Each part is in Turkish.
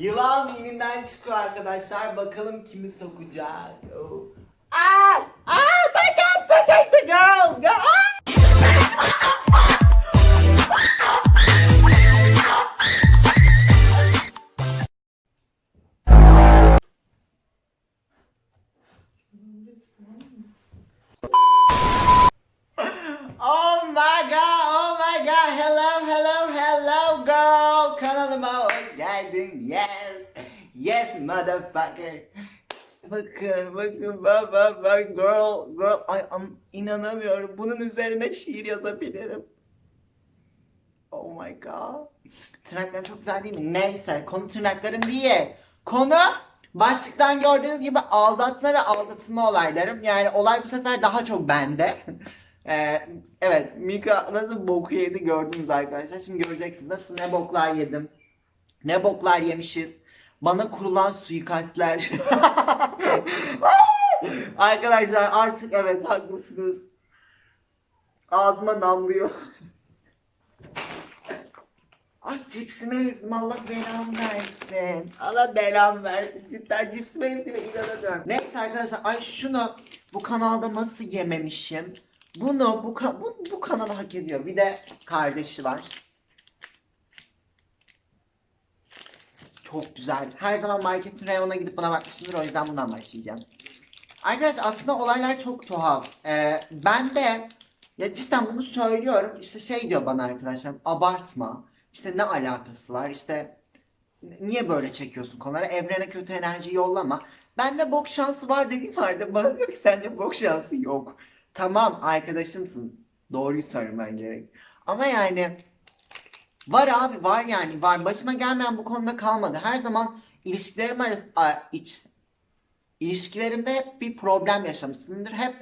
Yılan mininden çıkıyor arkadaşlar. Bakalım kimi sokacak. Oh. Aa! Aa! The girl! Girl! Aa! Geldin, yes. Yes motherfucker. Bakın, bakın, bak, bak, bak, girl, girl. Ay, am, inanamıyorum. Bunun üzerine şiir yazabilirim. Oh my god. Tırnaklarım çok güzel değil mi? Neyse, konu tırnaklarım değil. Konu başlıktan gördüğünüz gibi aldatma ve aldatılma olaylarım. Yani olay bu sefer daha çok bende. Ee, evet, Mika nasıl boku yedi gördünüz arkadaşlar. Şimdi göreceksiniz nasıl ne boklar yedim. Ne boklar yemişiz. Bana kurulan suikastler. arkadaşlar artık evet haklısınız. Ağzıma damlıyor. Ay cipsime ezdim Allah belamı versin. Allah belamı versin. Cidden cipsime ezdim inanamıyorum. Neyse arkadaşlar ay şunu bu kanalda nasıl yememişim. Bunu bu, bu, bu kanalı hak ediyor. Bir de kardeşi var. Çok güzel. Her zaman marketin reyonuna gidip buna bakmışımdır. O yüzden bundan başlayacağım. Arkadaşlar aslında olaylar çok tuhaf. Ee, ben de ya cidden bunu söylüyorum. İşte şey diyor bana arkadaşlar abartma. İşte ne alakası var? İşte niye böyle çekiyorsun konuları? Evrene kötü enerji yollama. Bende bok şansı var dediğim halde bana diyor ki sende bok şansı yok. Tamam arkadaşımsın. Doğruyu söylemen gerek. Ama yani var abi var yani var. Başıma gelmeyen bu konuda kalmadı. Her zaman ilişkilerim arası a, iç ilişkilerimde hep bir problem yaşamışsındır. Hep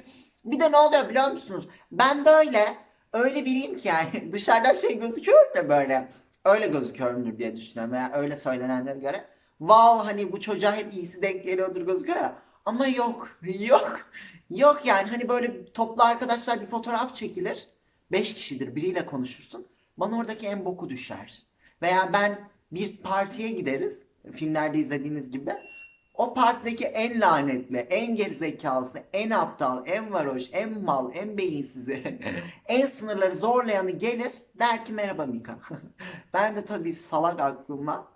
bir de ne oluyor biliyor musunuz? Ben böyle öyle biriyim ki yani dışarıdan şey gözüküyor da böyle öyle gözüküyorumdur diye düşünüyorum veya öyle söylenenlere göre. Wow hani bu çocuğa hep iyisi denk geliyordur gözüküyor ya. Ama yok, yok, yok yani hani böyle toplu arkadaşlar bir fotoğraf çekilir. Beş kişidir biriyle konuşursun. Bana oradaki en boku düşer. Veya ben bir partiye gideriz. Filmlerde izlediğiniz gibi. O partideki en lanetli, en gerizekalısı, en aptal, en varoş, en mal, en beyinsizi, en sınırları zorlayanı gelir der ki merhaba Mika. ben de tabii salak aklımla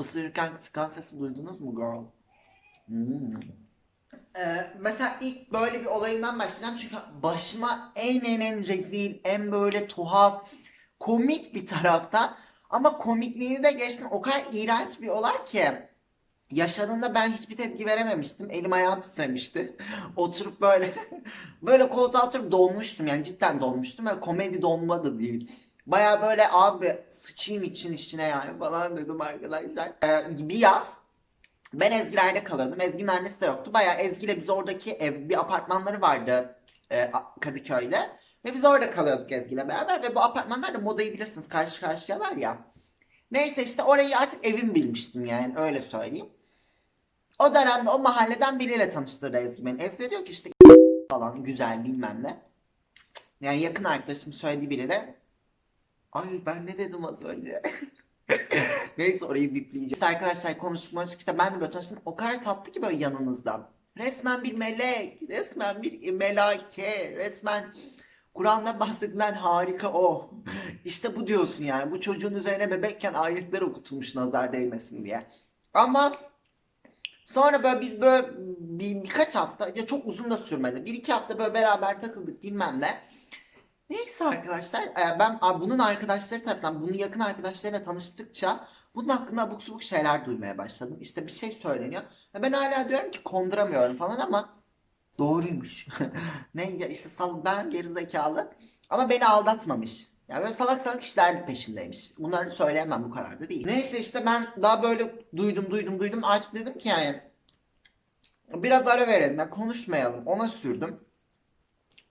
ısırırken çıkan sesi duydunuz mu girl? Hmm. Ee, mesela ilk böyle bir olayından başlayacağım çünkü başıma en en en rezil, en böyle tuhaf, komik bir taraftan ama komikliğini de geçtim o kadar iğrenç bir olay ki yaşadığımda ben hiçbir tepki verememiştim. Elim ayağım titremişti. Oturup böyle böyle koltuğa oturup donmuştum yani cidden donmuştum. Böyle komedi donma da değil. Baya böyle abi sıçayım için içine yani falan dedim arkadaşlar. Ee, bir yaz ben Ezgiler'de kalıyordum. Ezgi'nin annesi de yoktu. Bayağı Ezgi'yle biz oradaki ev, bir apartmanları vardı e, Kadıköy'de. Ve biz orada kalıyorduk Ezgi'yle beraber. Ve bu apartmanlar da modayı bilirsiniz karşı karşıyalar ya. Neyse işte orayı artık evim bilmiştim yani öyle söyleyeyim. O dönemde o mahalleden biriyle tanıştırdı Ezgi beni. Ezgi diyor ki işte falan güzel bilmem ne. Yani yakın arkadaşım söylediği biriyle. Ay ben ne dedim az önce? Neyse orayı bipleyeceğiz. İşte arkadaşlar konuştuk konuştuk işte ben de tanıştım. O kadar tatlı ki böyle yanınızda. Resmen bir melek, resmen bir melake, resmen Kur'an'da bahsedilen harika o. İşte bu diyorsun yani. Bu çocuğun üzerine bebekken ayetler okutulmuş nazar değmesin diye. Ama sonra böyle biz böyle bir, birkaç hafta ya çok uzun da sürmedi. Bir iki hafta böyle beraber takıldık bilmem ne. Neyse arkadaşlar e, ben bunun arkadaşları tarafından bunun yakın arkadaşlarıyla tanıştıkça bunun hakkında abuk subuk şeyler duymaya başladım. İşte bir şey söyleniyor. Ben hala diyorum ki konduramıyorum falan ama doğruymuş. ne ya işte sal ben gerizekalı ama beni aldatmamış. Yani böyle salak salak işler peşindeymiş. Bunları söyleyemem bu kadar da değil. Neyse işte ben daha böyle duydum duydum duydum artık dedim ki yani biraz ara verelim ya konuşmayalım ona sürdüm.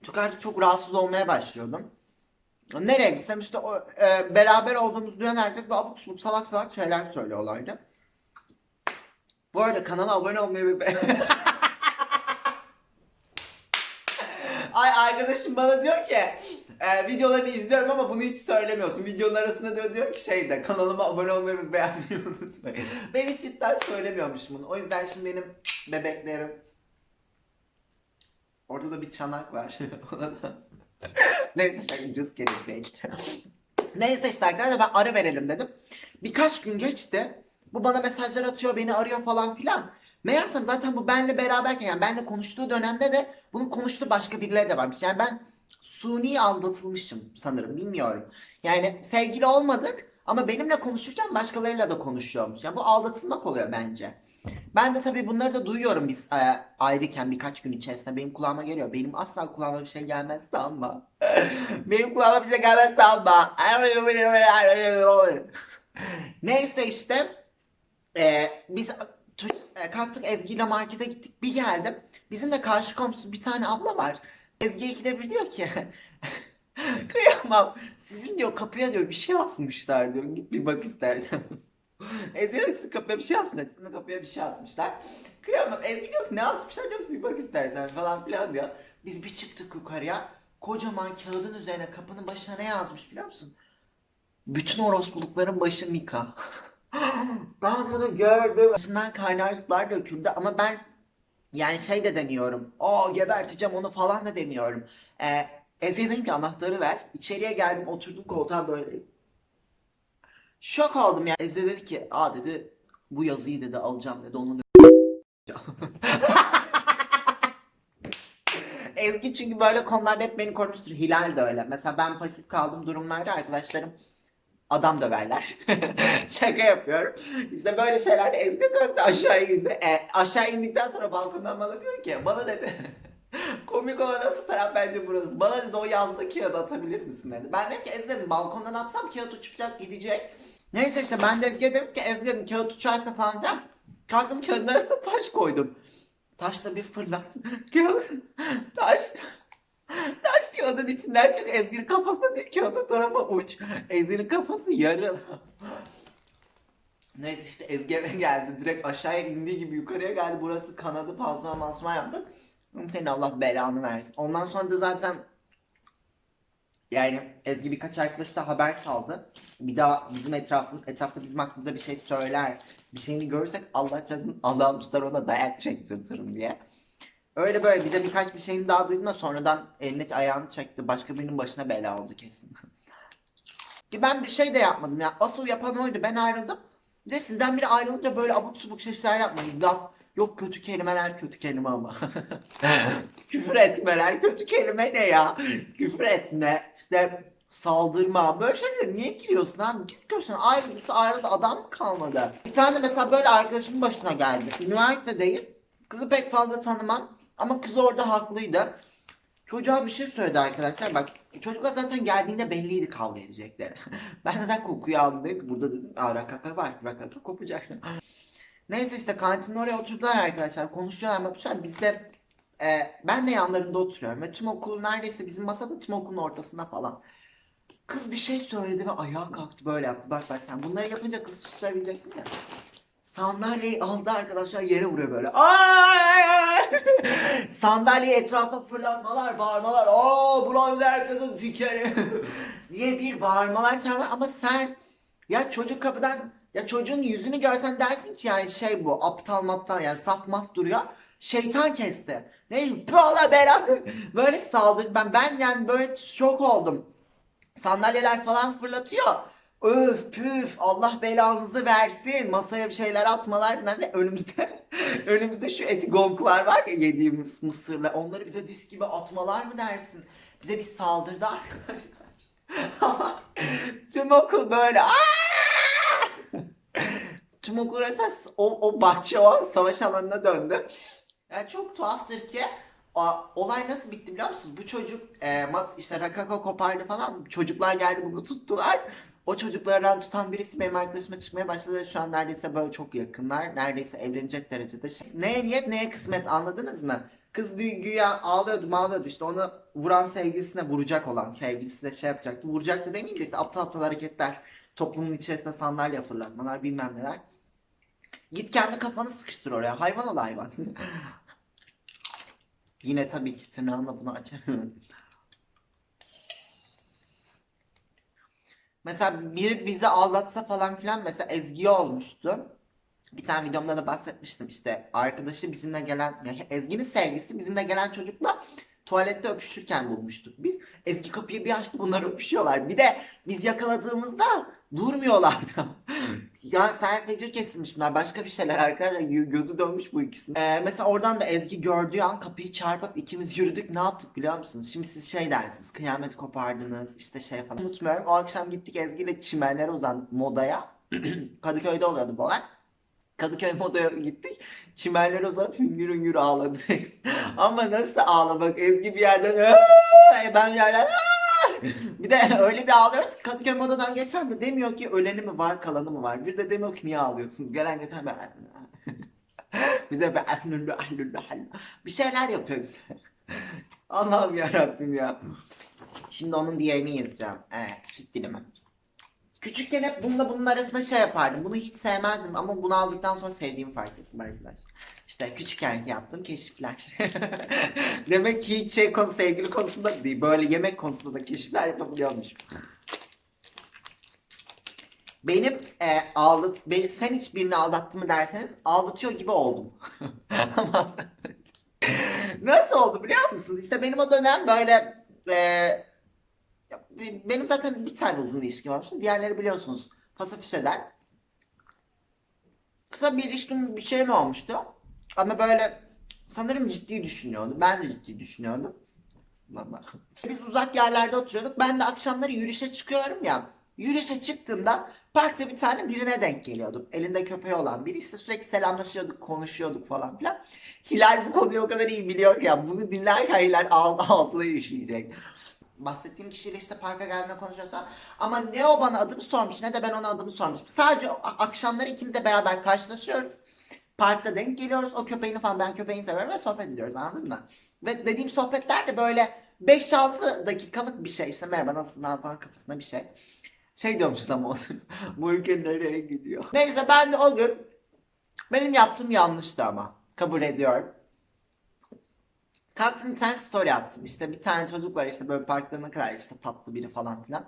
Çünkü artık çok rahatsız olmaya başlıyordum. Nereye gitsem işte o, e, beraber olduğumuz duyan herkes bir abuk subuk salak salak şeyler söylüyorlardı. Bu arada kanala abone olmayı ve... Ay arkadaşım bana diyor ki Ee, videolarını izliyorum ama bunu hiç söylemiyorsun. Videonun arasında diyor, diyor ki şeyde kanalıma abone olmayı ve beğenmeyi unutmayın. ben hiç cidden söylemiyormuşum bunu. O yüzden şimdi benim bebeklerim Orada da bir çanak var. Neyse şaka just kidding değil. Neyse işte arkadaşlar ben ara verelim dedim. Birkaç gün geçti. Bu bana mesajlar atıyor, beni arıyor falan filan. Meğersem zaten bu benle beraberken yani benle konuştuğu dönemde de bunun konuştuğu başka birileri de varmış. Yani ben suni aldatılmışım sanırım bilmiyorum. Yani sevgili olmadık ama benimle konuşurken başkalarıyla da konuşuyormuş. Yani bu aldatılmak oluyor bence. Ben de tabii bunları da duyuyorum biz e, ayrıken birkaç gün içerisinde benim kulağıma geliyor. Benim asla kulağıma bir şey gelmez ama. benim kulağıma bir şey gelmez ama. Neyse işte e, biz e, kalktık Ezgi ile markete gittik. Bir geldim. Bizim de karşı komşu bir tane abla var. Ezgi ikide diyor ki Kıyamam. Sizin diyor kapıya diyor bir şey asmışlar diyor. Git bir bak istersen. Ezgi diyor ki "Sizin kapıya bir şey asmışlar. Sizin kapıya bir şey asmışlar. Kıyamam. Ezgi diyor ki ne asmışlar diyor ki bir bak istersen falan filan diyor. Biz bir çıktık yukarıya. Kocaman kağıdın üzerine kapının başına ne yazmış biliyor musun? Bütün orospulukların başı Mika. ben bunu gördüm. Başımdan kaynar sular döküldü ama ben yani şey de demiyorum. O geberteceğim onu falan da demiyorum. Ee, Ezgi'ye dedim ki anahtarı ver. İçeriye geldim oturdum koltuğa böyle. Şok oldum ya. Ezgi dedi ki aa dedi bu yazıyı dedi alacağım dedi onu da Ezgi çünkü böyle konularda hep beni korumuştur. Hilal de öyle. Mesela ben pasif kaldığım durumlarda arkadaşlarım adam döverler. Şaka yapıyorum. İşte böyle şeylerde Ezgi kalktı aşağı indi. E, aşağı indikten sonra balkondan bana diyor ki bana dedi komik olan nasıl taraf bence burası. Bana dedi o yazdığı kağıdı atabilir misin dedi. Ben dedim ki Ezgi dedim balkondan atsam kağıt uçacak gidecek. Neyse işte ben de Ezgi'ye dedim ki Ezgi kağıt uçarsa falan filan. Kalktım kağıdın arasına taş koydum. Taşla bir fırlat. Kağıt, taş. Taş kağıdın içinden çık. Ezgi'nin kafasına değil kağıdın tarafa uç. Ezgi'nin kafası yarıl. Neyse işte Ezgi eve geldi. Direkt aşağıya indiği gibi yukarıya geldi. Burası kanadı pansuman mansuman yaptık. Senin Allah belanı versin. Ondan sonra da zaten yani Ezgi birkaç arkadaş da haber saldı. Bir daha bizim etrafın, etrafta bizim hakkımızda bir şey söyler. Bir şeyini görürsek Allah canın Allah'ım tutar ona dayak çektirtirim diye. Öyle böyle bir de birkaç bir şeyini daha duydum da sonradan elini ayağını çekti. Başka birinin başına bela oldu kesin. Ki ben bir şey de yapmadım ya. Asıl yapan oydu. Ben ayrıldım. Bir de sizden biri ayrılınca böyle abuk subuk şeyler yapmayın. Laf yok kötü kelimeler kötü kelime ama. Küfür etmeler kötü kelime ne ya? Küfür etme işte saldırma böyle şeylere niye giriyorsun abi? Git görsen ayrılırsa ayrıldı adam mı kalmadı? Bir tane mesela böyle arkadaşımın başına geldi. Üniversitedeyiz. Kızı pek fazla tanımam ama kız orada haklıydı. Çocuğa bir şey söyledi arkadaşlar bak çocuklar zaten geldiğinde belliydi kavga edecekleri. ben zaten kokuyu aldım burada dedim rakaka var rakaka kopacak. Neyse işte kantinin oraya oturdular arkadaşlar konuşuyorlar anlatıyorlar biz de e, ben de yanlarında oturuyorum ve tüm okulun neredeyse bizim masada tüm okulun ortasında falan. Kız bir şey söyledi ve ayağa kalktı böyle yaptı bak bak sen bunları yapınca kızı susturabileceksin ya. Sandalyeyi aldı arkadaşlar yere vuruyor böyle. Sandalyeyi etrafa fırlatmalar, bağırmalar. Aa bulan herkese sikerim diye bir bağırmalar çağırmalar ama sen ya çocuk kapıdan ya çocuğun yüzünü görsen dersin ki yani şey bu aptal maptal yani saf maf duruyor. Şeytan kesti. Ne Allah belanı. Böyle saldırdı. Ben ben yani böyle şok oldum. Sandalyeler falan fırlatıyor. Öf püf Allah belanızı versin. Masaya bir şeyler atmalar ne. Önümüzde önümüzde şu etigonglar var ya yediğimiz mısırla. Onları bize disk gibi atmalar mı dersin? Bize bir saldırdı arkadaşlar. Tüm okul böyle. Aa! Tüm okul resmen o, o bahçe o savaş alanına döndü. Yani çok tuhaftır ki olay nasıl bitti biliyor musunuz? Bu çocuk e, mas işte rakaka kopardı falan. Çocuklar geldi bunu tuttular. O çocuklardan tutan birisi benim arkadaşıma çıkmaya başladı. Şu an neredeyse böyle çok yakınlar. Neredeyse evlenecek derecede. Şey. Neye niyet neye kısmet anladınız mı? Kız gü- güya ağlıyordu ağlıyordu işte onu vuran sevgilisine vuracak olan sevgilisine şey yapacaktı. Vuracak da demeyeyim de işte aptal aptal hareketler. Toplumun içerisinde sandalye fırlatmalar bilmem neler. Git kendi kafanı sıkıştır oraya. Hayvan ol hayvan. Yine tabii ki tırnağımla bunu açamıyorum. Mesela biri bizi aldatsa falan filan mesela Ezgi'ye olmuştu. Bir tane videomda da bahsetmiştim işte arkadaşı bizimle gelen ya Ezgi'nin sevgisi bizimle gelen çocukla tuvalette öpüşürken bulmuştuk biz. Ezgi kapıyı bir açtı bunlar öpüşüyorlar. Bir de biz yakaladığımızda durmuyorlardı. ya sen fecir kesilmiş bunlar başka bir şeyler arkadaşlar Gö- gözü dönmüş bu ikisinin. Ee, mesela oradan da Ezgi gördüğü an kapıyı çarpıp ikimiz yürüdük ne yaptık biliyor musunuz? Şimdi siz şey dersiniz kıyamet kopardınız işte şey falan. Unutmuyorum o akşam gittik Ezgi ile çimenlere uzandık modaya. Kadıköy'de oluyordu bu olay. Kadıköy modaya gittik. Çimenlere uzanıp hüngür hüngür ağladık. Ama nasıl ağlamak? Ezgi bir yerden "Aa!" ben bir yerden! Bir de öyle bir ağlıyoruz ki Kadıköy modadan geçen de demiyor ki öleni mi var kalanı mı var. Bir de demiyor ki niye ağlıyorsunuz. Gelen geçen ben bize ben bir şeyler yapıyor bize. Allah'ım ya Rabbim ya. Şimdi onun diğerini yazacağım. Evet, süt dilimi. Küçükken hep bununla bunun arasında şey yapardım. Bunu hiç sevmezdim ama bunu aldıktan sonra sevdiğimi fark ettim arkadaşlar. İşte küçükken yaptığım keşifler. Demek ki hiç şey konu sevgili konusunda değil. Böyle yemek konusunda da keşifler yapabiliyormuş. Benim e, aldat, beni, sen hiç birini aldattı mı derseniz aldatıyor gibi oldum. Nasıl oldu biliyor musunuz? İşte benim o dönem böyle e, benim zaten bir tane uzun ilişkim varmış. Diğerleri biliyorsunuz fasafisoden. Kısa bir ilişkim bir şey mi olmuştu? Ama böyle sanırım ciddi düşünüyordu. Ben de ciddi düşünüyordum. Biz uzak yerlerde oturuyorduk. Ben de akşamları yürüyüşe çıkıyorum ya. Yürüyüşe çıktığımda parkta bir tane birine denk geliyordum. Elinde köpeği olan biri. İşte sürekli selamlaşıyorduk, konuşuyorduk falan filan. Hilal bu konuyu o kadar iyi biliyor ki ya. Bunu dinlerken Hilal alt- altına işleyecek bahsettiğim kişiyle işte parka geldiğinde konuşuyorsa ama ne o bana adımı sormuş ne de ben ona adımı sormuşum. Sadece akşamları ikimiz de beraber karşılaşıyoruz. Parkta denk geliyoruz. O köpeğini falan ben köpeğini seviyorum ve sohbet ediyoruz anladın mı? Ve dediğim sohbetler de böyle 5-6 dakikalık bir şey. İşte merhaba nasılsın falan kafasında bir şey. Şey diyormuş ama bu ülke nereye gidiyor? Neyse ben de o gün benim yaptığım yanlıştı ama kabul ediyorum. Kalktım bir tane story attım. İşte bir tane çocuk var işte böyle parkta ne kadar işte tatlı biri falan filan.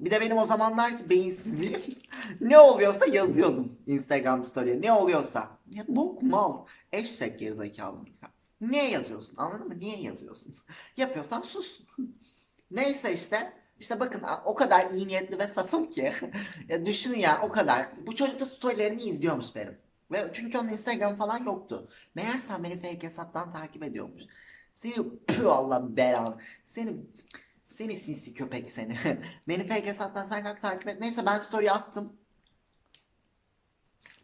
Bir de benim o zamanlar ki beyinsizliğim ne oluyorsa yazıyordum Instagram story'e. Ne oluyorsa. Ya bok mal. Eşek gerizekalı insan. Niye yazıyorsun? Anladın mı? Niye yazıyorsun? Yapıyorsan sus. Neyse işte. İşte bakın o kadar iyi niyetli ve safım ki. ya düşünün ya o kadar. Bu çocuk da storylerimi izliyormuş benim. Ve çünkü onun Instagram falan yoktu. Meğersem beni fake hesaptan takip ediyormuş. Seni pü Allah belanı. Seni seni sinsi köpek seni. beni fake hesaptan sen kalk takip et. Neyse ben story attım.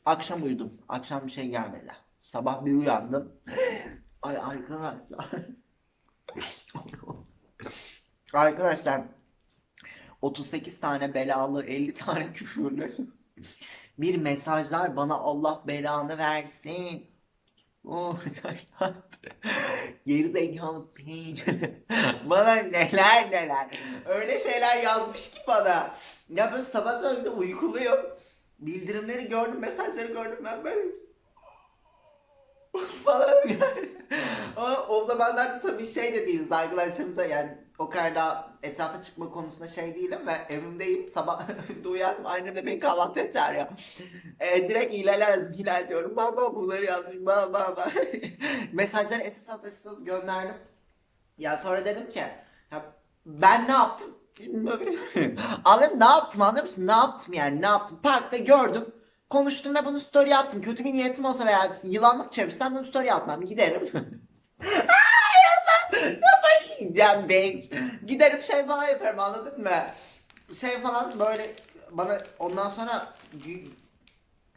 Akşam uyudum. Akşam bir şey gelmedi. Sabah bir uyandım. Ay arkadaşlar. arkadaşlar 38 tane belalı 50 tane küfürlü bir mesajlar bana Allah belanı versin. Oh, geri zekalı piç. bana neler neler. Öyle şeyler yazmış ki bana. Ya ben sabah sabah bir de uykuluyum. Bildirimleri gördüm, mesajları gördüm ben böyle falan yani. Ama o zamanlarda tabii şey de değiliz arkadaşlarımıza yani o kadar da etrafa çıkma konusunda şey değilim ve evimdeyim sabah uyandım annem de beni kahvaltıya çağırıyor. E, direkt Hilal aradım Hilal diyorum baba bunları yazmış baba baba. Mesajları esas at gönderdim. Ya sonra dedim ki ya ben ne yaptım? Anladın ne yaptım anlıyor musun? Ne yaptım yani ne yaptım? Parkta gördüm. Konuştum ve bunu story attım. Kötü bir niyetim olsa veya yılanlık çevirsem bunu story atmam. Giderim. Ay Allah! Kafayı yiyeceğim be. Giderim şey falan yaparım anladın mı? Şey falan böyle bana ondan sonra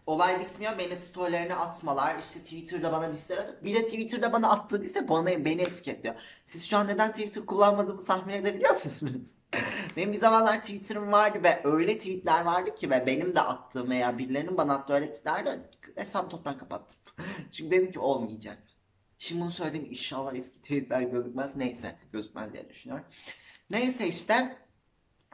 olay bitmiyor. Beni storylerine atmalar. işte Twitter'da bana disler atıp. Bir de Twitter'da bana attığı dise bana beni etiketliyor. Siz şu an neden Twitter kullanmadığımı tahmin edebiliyor musunuz? Benim bir zamanlar Twitter'ım vardı ve öyle tweetler vardı ki ve benim de attığım veya birilerinin bana attığı öyle tweetlerden hesap toptan kapattım. Çünkü dedim ki olmayacak. Şimdi bunu söyledim inşallah eski tweetler gözükmez. Neyse gözükmez diye düşünüyorum. Neyse işte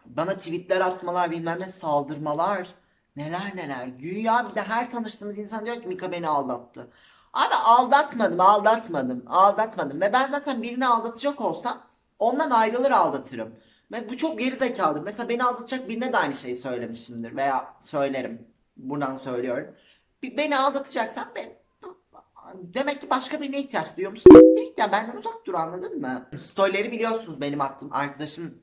bana tweetler atmalar bilmem ne saldırmalar neler neler. Güya bir de her tanıştığımız insan diyor ki Mika beni aldattı. Abi aldatmadım aldatmadım aldatmadım ve ben zaten birini aldatacak olsam ondan ayrılır aldatırım. Ben, bu çok geri. Mesela beni aldatacak birine de aynı şeyi söylemişimdir veya söylerim. Buradan söylüyorum. Beni aldatacaksan ben demek ki başka birine ihtiyaç duyuyor musun? Ya benden uzak dur anladın mı? Storyleri biliyorsunuz benim attığım arkadaşım.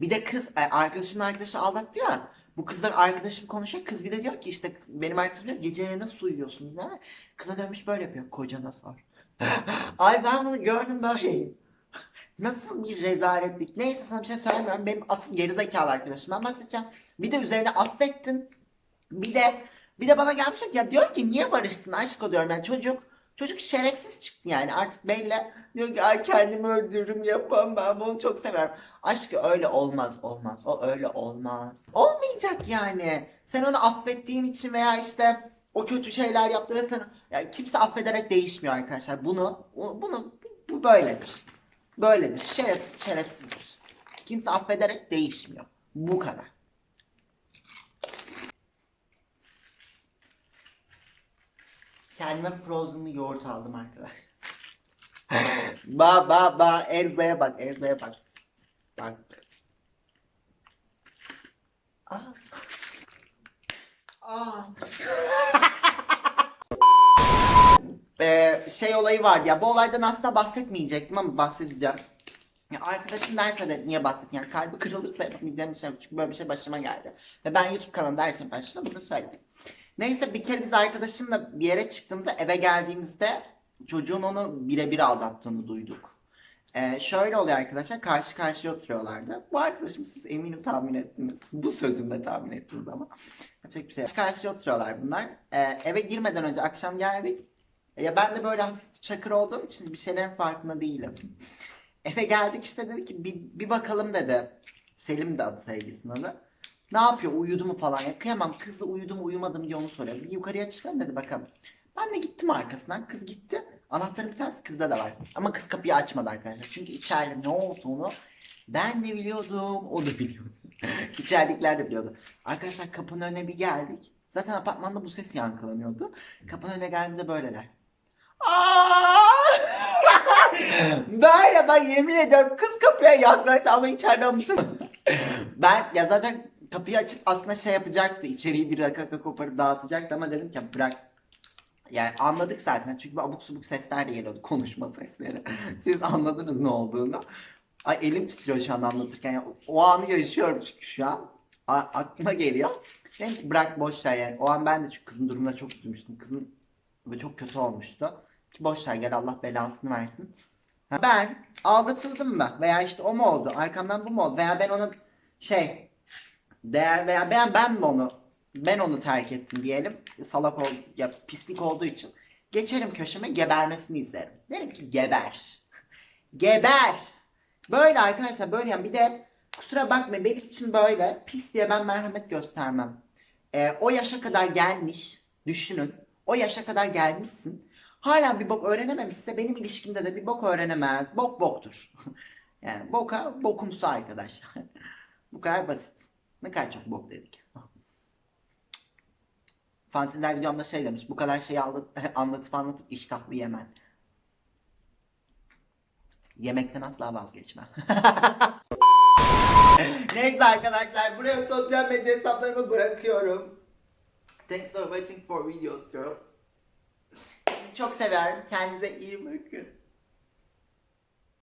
Bir de kız e, arkadaşımın arkadaşı aldattı ya. Bu kızla arkadaşım konuşuyor. Kız bir de diyor ki işte benim arkadaşım diyor geceleri nasıl uyuyorsun yine? Kıza dönmüş böyle yapıyor. Kocana sor. Ay ben bunu gördüm böyleyim. Nasıl bir rezaletlik. Neyse sana bir şey söylemiyorum. Benim asıl gerizekalı arkadaşımdan bahsedeceğim. Bir de üzerine affettin. Bir de bir de bana gelmiş ya diyor ki niye barıştın aşk diyorum yani çocuk çocuk şerefsiz çıktı yani artık belli diyor ki ay kendimi öldürürüm yapamam ben bunu çok seviyorum. Aşkı öyle olmaz olmaz o öyle olmaz. Olmayacak yani. Sen onu affettiğin için veya işte o kötü şeyler yaptı ve sen yani kimse affederek değişmiyor arkadaşlar. Bunu bu- bunu bu böyledir. Böyledir. Şerefsiz şerefsizdir. Kimse affederek değişmiyor. Bu kadar. Kendime frozenlı yoğurt aldım arkadaşlar. ba ba ba Elza'ya bak Elza'ya bak. Bak. Aa. Aa. Ee, şey olayı var ya bu olaydan aslında bahsetmeyecektim ama bahsedeceğim. Ya arkadaşım derse de niye bahsettin yani kalbi kırılırsa yapamayacağım bir şey çünkü böyle bir şey başıma geldi. Ve ben YouTube kanalında her şey başladım bunu söyledim. Neyse bir kere biz arkadaşımla bir yere çıktığımızda eve geldiğimizde çocuğun onu birebir aldattığını duyduk. Ee, şöyle oluyor arkadaşlar karşı karşıya oturuyorlardı. Bu arkadaşım siz eminim tahmin ettiniz. Bu sözümle tahmin ettiniz ama. Yapacak bir şey. Karşı karşıya oturuyorlar bunlar. Ee, eve girmeden önce akşam geldik. Ya ben de böyle hafif çakır olduğum için bir şeylerin farkında değilim. Eve geldik işte dedi ki bir, bir bakalım dedi. Selim de adı sevgilisinin adı. Ne yapıyor uyudu mu falan ya kıyamam kızı uyudu mu uyumadı mı diye onu soruyor. Bir yukarıya çıkalım dedi bakalım. Ben de gittim arkasından kız gitti. Anahtarın bir tanesi kızda da var. Ama kız kapıyı açmadı arkadaşlar. Çünkü içeride ne olduğunu ben de biliyordum o da biliyordu. İçeridekiler de biliyordu. Arkadaşlar kapının önüne bir geldik. Zaten apartmanda bu ses yankılanıyordu. Kapının önüne geldiğimizde böyleler. Aa! Böyle bak yemin ediyorum kız kapıya yaklaştı ama içeriden bu ses. Ben ya zaten kapıyı açıp aslında şey yapacaktı. içeriği bir rakaka koparıp dağıtacaktı ama dedim ki bırak. Yani anladık zaten çünkü bu abuk subuk sesler de geliyordu. Konuşma sesleri. Siz anladınız ne olduğunu. Ay elim titriyor şu an anlatırken. Ya, o anı yaşıyorum çünkü şu an. A- aklıma geliyor. Dedim ki bırak boş ver yani. O an ben de çünkü kızın durumuna çok üzülmüştüm. Kızın böyle çok kötü olmuştu. Ki boş ver gel Allah belasını versin. Ben aldatıldım mı? Veya işte o mu oldu? Arkamdan bu mu oldu? Veya ben ona şey değer veya ben ben mi onu ben onu terk ettim diyelim. Salak ol ya pislik olduğu için. Geçerim köşeme gebermesini izlerim. Derim ki geber. Geber. Böyle arkadaşlar böyle yani bir de kusura bakmayın benim için böyle pis diye ben merhamet göstermem. Ee, o yaşa kadar gelmiş düşünün. O yaşa kadar gelmişsin. Hala bir bok öğrenememişse benim ilişkimde de bir bok öğrenemez. Bok boktur. yani boka bokumsu arkadaşlar. Bu kadar basit. Ne kadar çok bok dedik. Fanteziler videomda şey demiş. Bu kadar şeyi anlat- anlatıp anlatıp iştahlı yemen. Yemekten asla vazgeçmem. Neyse arkadaşlar buraya sosyal medya hesaplarımı bırakıyorum. Thanks for watching for videos girl. Sizi çok severim. Kendinize iyi bakın.